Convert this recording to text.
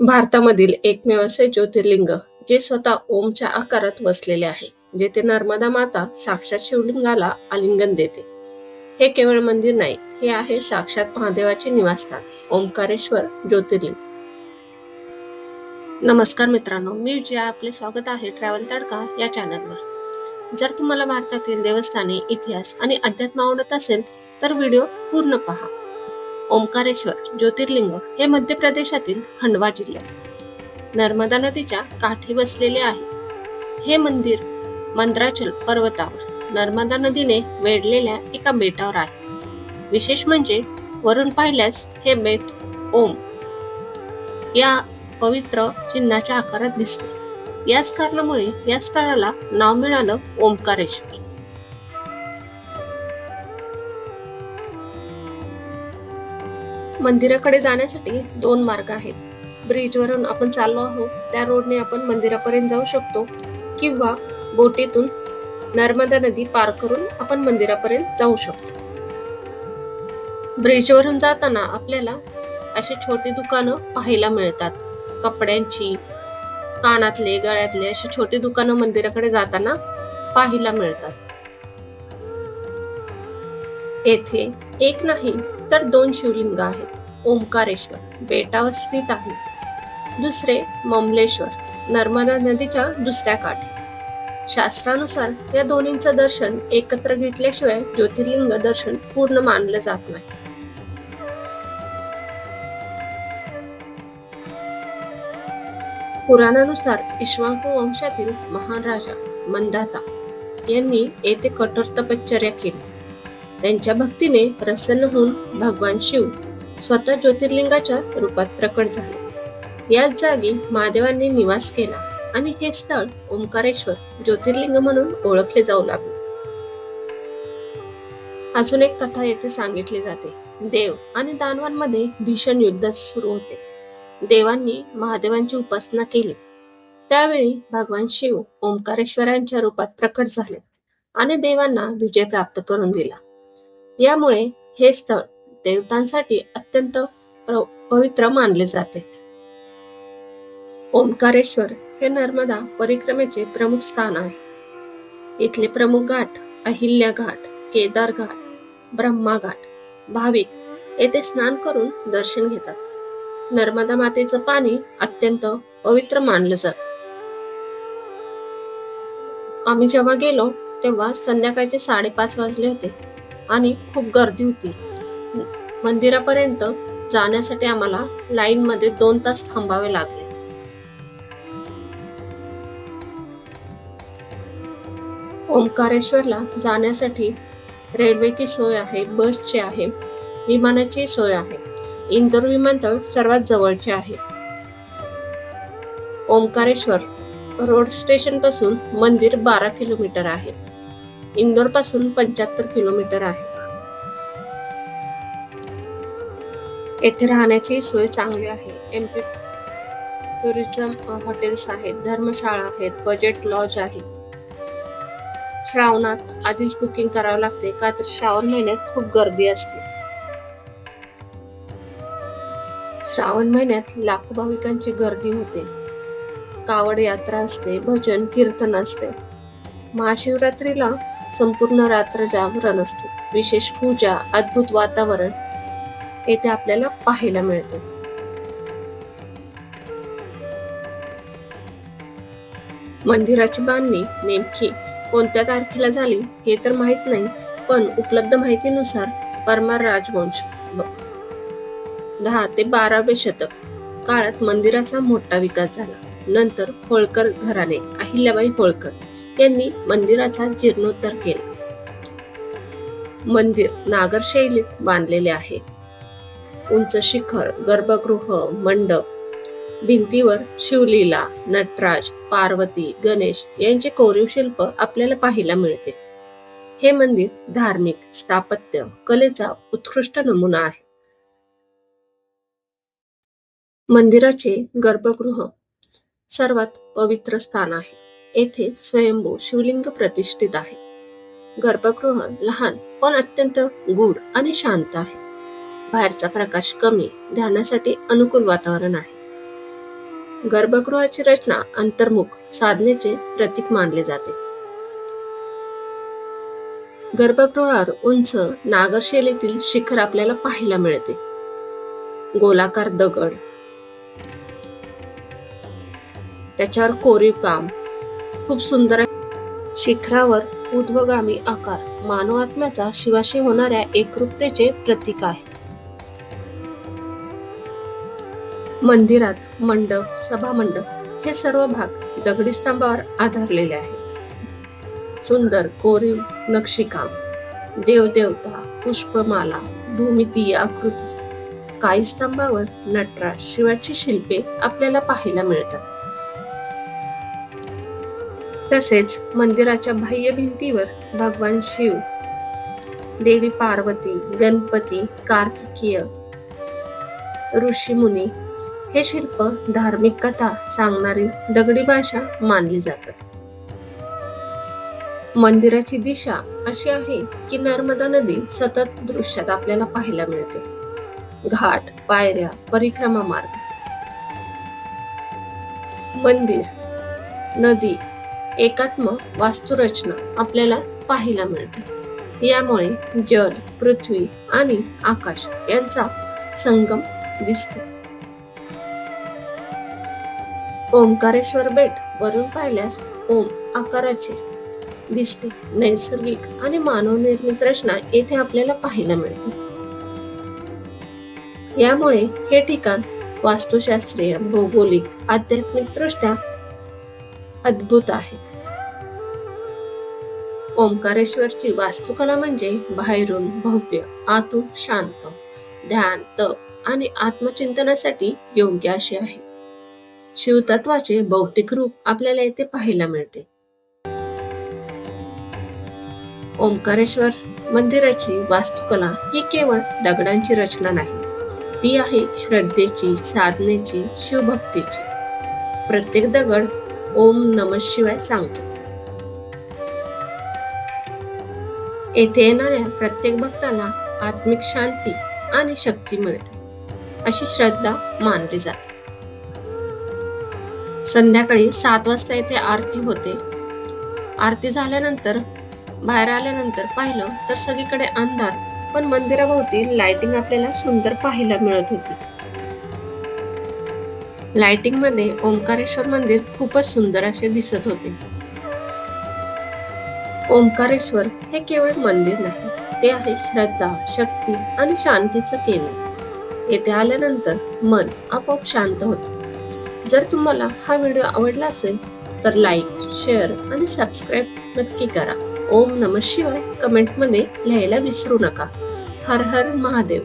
भारतामधील एकमेव असे ज्योतिर्लिंग जे स्वतः ओमच्या आकारात वसलेले आहे जेथे नर्मदा माता साक्षात शिवलिंगाला आलिंगन देते. हे केवळ मंदिर नाही हे आहे साक्षात महादेवाचे निवासस्थान ओंकारेश्वर ज्योतिर्लिंग. नमस्कार मित्रांनो मी जे आपले स्वागत आहे ट्रॅव्हल तडका या चॅनलवर जर तुम्हाला भारतातील देवस्थाने इतिहास आणि अध्यात्म आवडत असेल तर व्हिडिओ पूर्ण पहा. ओंकारेश्वर ज्योतिर्लिंग हे मध्य प्रदेशातील खंडवा जिल्ह्यात. नर्मदा नदीच्या काठी वसलेले आहे. हे मंदिर मंद्राचल पर्वतावर नर्मदा नदीने वेढलेल्या एका बेटावर आहे. विशेष म्हणजे वरून पाहिल्यास हे बेट ओम या पवित्र चिन्हाच्या आकारात दिसते. याच कारणामुळे या स्थळाला नाव मिळालं ओंकारेश्वर. मंदिराकडे जाण्यासाठी दोन मार्ग आहेत. ब्रिजवरून आपण चाललो आहोत त्या रोडने आपण मंदिरापर्यंत जाऊ शकतो किंवा बोटीतून नर्मदा नदी पार करून आपण मंदिरापर्यंत जाऊ शकतो. ब्रिजवरून जाताना आपल्याला अशी छोटी दुकानं पाहायला मिळतात. कपड्यांची कानातले गळ्यातले अशी छोटी दुकानं मंदिराकडे जाताना पाहायला मिळतात. येथे एक नाही तर दोन शिवलिंग आहेत. ओंकारेश्वर बेटावर स्थित आहे. दुसरे ममलेश्वर नर्मदा नदीच्या दुसऱ्या काठी. शास्त्रानुसार या दोन्हींचं दर्शन एकत्र घेतल्याशिवाय ज्योतिर्लिंग दर्शन पूर्ण मानलं जात नाही. पुराणानुसार इश्वांकू वंशातील महान राजा मंदाता यांनी येथे कठोर तपश्चर्या केली. त्यांच्या भक्तीने प्रसन्न होऊन भगवान शिव स्वतः ज्योतिर्लिंगाच्या रूपात प्रकट झाले. याच जागी महादेवांनी निवास केला आणि हे स्थळ ओंकारेश्वर ज्योतिर्लिंग म्हणून ओळखले जाऊ लागले. अजून एक कथा येथे सांगितली जाते. देव आणि दानवांमध्ये भीषण युद्ध सुरू होते. देवांनी महादेवांची उपासना केली. त्यावेळी भगवान शिव ओंकारेश्वरांच्या रूपात प्रकट झाले आणि देवांना विजय प्राप्त करून दिला. यामुळे हे स्थळ देवतांसाठी अत्यंत पवित्र मानले जाते. ओंकारेश्वर हे नर्मदा परिक्रमेचे प्रमुख स्थान आहे. इथले प्रमुख घाट अहिल्या घाट केदार घाट ब्रह्मा घाट भाविक येथे स्नान करून दर्शन घेतात. नर्मदा मातेचं पाणी अत्यंत पवित्र मानलं जात. आम्ही जेव्हा गेलो तेव्हा संध्याकाळचे साडेपाच वाजले होते आणि खूप गर्दी होती. मंदिरापर्यंत जाण्यासाठी आम्हाला लाईन मध्ये दोन तास थांबावे लागले. ओंकारेश्वरला जाण्यासाठी रेल्वेची सोय आहे बसची आहे विमानाची सोय आहे. इंदोर विमानतळ सर्वात जवळचे आहे. ओंकारेश्वर रोड स्टेशनपासून मंदिर बारा किलोमीटर आहे. इंदोरपासून पंच्याहत्तर किलोमीटर आहे. येथे राहण्याची सोय चांगली आहे. एमपी टुरिझम हॉटेल्स आहेत धर्मशाळा आहेत बजेट लॉज आहे. श्रावणात आधीच बुकिंग करावं लागते का तर श्रावण महिन्यात खूप गर्दी असते. श्रावण महिन्यात लाखो भाविकांची गर्दी होते. कावड यात्रा असते भजन कीर्तन असते. महाशिवरात्रीला संपूर्ण रात्र जागरण असते. विशेष पूजा अद्भुत वातावरण येथे आपल्याला पाहायला मिळतं. मंदिराची बांधणी नेमकी कोणत्या तारखेला झाली हे तर माहीत नाही पण उपलब्ध माहितीनुसार परमार राजवंश दहा ते बारावे शतक काळात मंदिराचा मोठा विकास झाला. नंतर होळकर घराणे अहिल्याबाई होळकर यांनी मंदिराचा जीर्णोद्धार केला. मंदिर नागर शैलीत बांधलेले आहे. उंच शिखर गर्भगृह मंडप. भिंतीवर शिवलीला नटराज पार्वती गणेश यांचे कोरीव शिल्प आपल्याला पाहायला मिळते. हे मंदिर धार्मिक स्थापत्य कलेचा उत्कृष्ट नमुना आहे. मंदिराचे गर्भगृह सर्वात पवित्र स्थान आहे. येथे स्वयंभू शिवलिंग प्रतिष्ठित आहे. गर्भगृह लहान पण अत्यंत गूढ आणि शांत आहे. बाहेरचा प्रकाश कमी ध्यानासाठी अनुकूल वातावरण आहे. गर्भगृहाची रचना अंतर्मुख साधनेचे प्रतीक मानले जाते. गर्भगृहावर उंच नागर शैलीतील शिखर आपल्याला पाहायला मिळते. गोलाकार दगड. त्याच्यावर कोरीव काम. खूप सुंदर आहे. शिखरावर ऊर्ध्वगामी आकार. मानव आत्म्याचा शिवाशी होणाऱ्या एकरूपतेचे प्रतीक आहे. मंदिरात मंडप सभा मंडप हे सर्व भाग दगडी स्तंभावर आधारलेले आहेत. सुंदर कोरीव नक्षीकाम देवदेवता पुष्पमाला भूमितीय आकृती काही स्तंभावर नटराज शिवाची शिल्पे आपल्याला पाहायला मिळतात. तसेच मंदिराच्या बाह्य भिंतीवर भगवान शिव देवी पार्वती गणपती कार्तिकीय ऋषीमुनी हे शिल्प धार्मिक कथा सांगणारी दगडी भाषा मानली जातात. मंदिराची दिशा अशी आहे की नर्मदा नदी सतत दृश्यात आपल्याला पाहायला मिळते. घाट पायऱ्या परिक्रमा मार्ग. मंदिर नदी एकात्म वास्तुरचना आपल्याला पाहायला मिळते. यामुळे जल पृथ्वी आणि आकाश यांचा संगम दिसतो. ओंकारेश्वर बेट वरून पाहिल्यास ओम आकाराचे दिसते. नैसर्गिक आणि मानवनिर्मित रचना येथे आपल्याला पाहायला मिळते. यामुळे हे ठिकाण वास्तुशास्त्रीय भौगोलिक आध्यात्मिक दृष्ट्या अद्भुत आहे. ओंकारेश्वरची वास्तुकला म्हणजे बाहेरून भव्य आतून शांत ध्यान तप आणि आत्मचिंतनासाठी योग्य अशी आहे. शिवतत्वाचे भौतिक रूप आपल्याला येथे पाहायला मिळते. ओंकारेश्वर मंदिराची वास्तुकला ही केवळ दगडांची रचना नाही ती आहे श्रद्धेची साधनेची शिवभक्तीची. प्रत्येक दगड ओम नम शिवाय सांगतो. येथे येणाऱ्या प्रत्येक भक्ताला आत्मिक शांती आणि शक्ती मिळते अशी श्रद्धा मानली जाते. संध्याकाळी सात वाजता येथे आरती होते. आरती झाल्यानंतर बाहेर आल्यानंतर पाहिलं तर सगळीकडे अंधार पण मंदिराभोवती लाइटिंग आपल्याला सुंदर पाहायला मिळत होती. लाइटिंगमध्ये ओंकारेश्वर मंदिर खूपच सुंदर असे दिसत होते. ओंकारेश्वर हे केवळ मंदिर नाही ते आहे श्रद्धा शक्ती आणि शांतीचं केंद्र. येथे आल्यानंतर मन आपोआप शांत होतं. जर तुम्हाला हा व्हिडिओ आवडला असेल तर लाईक शेअर आणि सबस्क्राईब नक्की करा. ओम नम शिवाय कमेंटमध्ये लिहायला विसरू नका. हर हर महादेव.